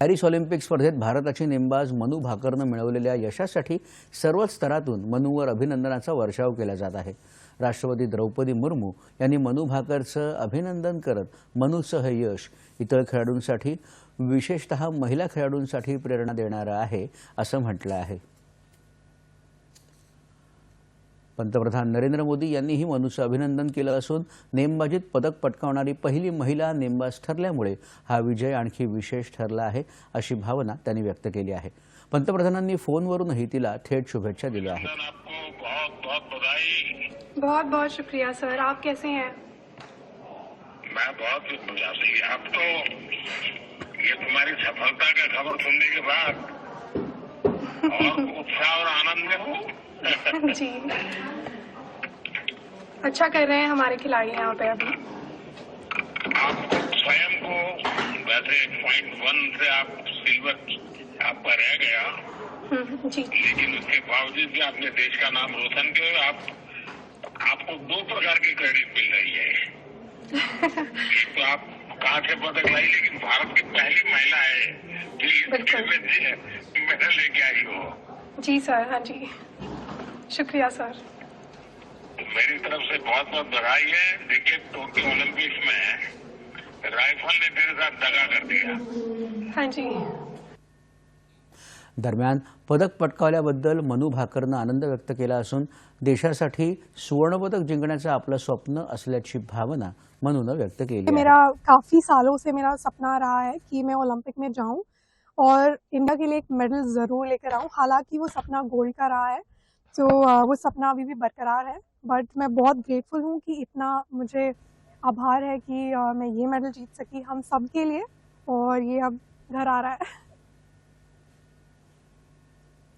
Paris Olympic स्पर्धेत भारताची नेमबाज मनू भाकरनं मिळवलेल्या यशासाठी सर्वच स्तरातून मनूवर अभिनंदनाचा वर्षाव केला जात आहे. राष्ट्रपती द्रौपदी मुर्मू यांनी मनू भाकरचं अभिनंदन करत मनूचं हे यश इतर खेळाडूंसाठी विशेषतः महिला खेळाडूंसाठी प्रेरणा देणारं आहे असं म्हटलं आहे. पंतप्रधान नरेंद्र मोदी यांनीही मनूचं अभिनंदन केलं असून नेमबाजीत पदक पटकावणारी पहिली महिला नेमबाज ठरल्यामुळे हा विजय आणखी विशेष ठरला आहे अशी भावना त्यांनी व्यक्त केली आहे. पंतप्रधानांनी फोनवरूनही तिला थेट शुभेच्छा दिल्या आहेत. बहुत बहुत बधाई. बहुत बहुत शुक्रिया सर. आप कैसे हैं? मैं बहुत अब तो ये तुम्हारी सफलता का खबर सुनने के बाद और उत्साह और आनंद में हूँ? जी। अच्छा कर रहे हैं हमारे खिलाड़ी यहाँ पे अभी। आप स्वयं को वैसे पॉइंट वन से आप सिल्वर आपका रह गया। हम्म, जी। लेकिन उसके बावजूद भी आपने देश का नाम रोशन किया आप आपको दो प्रकार की क्रेडिट मिल रही है। एक तो आप कहाँ से पदक लाई लेकिन भारत की पहली महिला है जो इस मेडल लेके आई हो। जी सर हाँ जी। शुक्रिया सर। मेरी तरफ़ से बहुत बहुत बधाई है। देखिए टोक्यो ओलंपिक्स में राइफल ने मेरे साथ दगा कर दिया। हाँ जी। दरम्यान पदक पटकावल्याबद्दल मनू भाकरनं आनंद व्यक्त केला असून देशासाठी सुवर्णपदक जिंकण्याचं आपलं स्वप्न असल्याची भावना मनूनं व्यक्त केली आहे. मेरा काफ़ी सालों से मेरा सपना रहा है कि मैं ओलंपिक में जाऊँ और इंडिया के लिए एक मेडल ज़रूर लेकर आऊँ। हालाँकि वो सपना गोल्ड का रहा है तो वो सपना अभी भी बरकरार है बट मैं बहुत ग्रेटफुल हूँ कि इतना मुझे आभार है कि मैं ये मेडल जीत सकी हम सब के लिए और ये अब घर आ रहा है।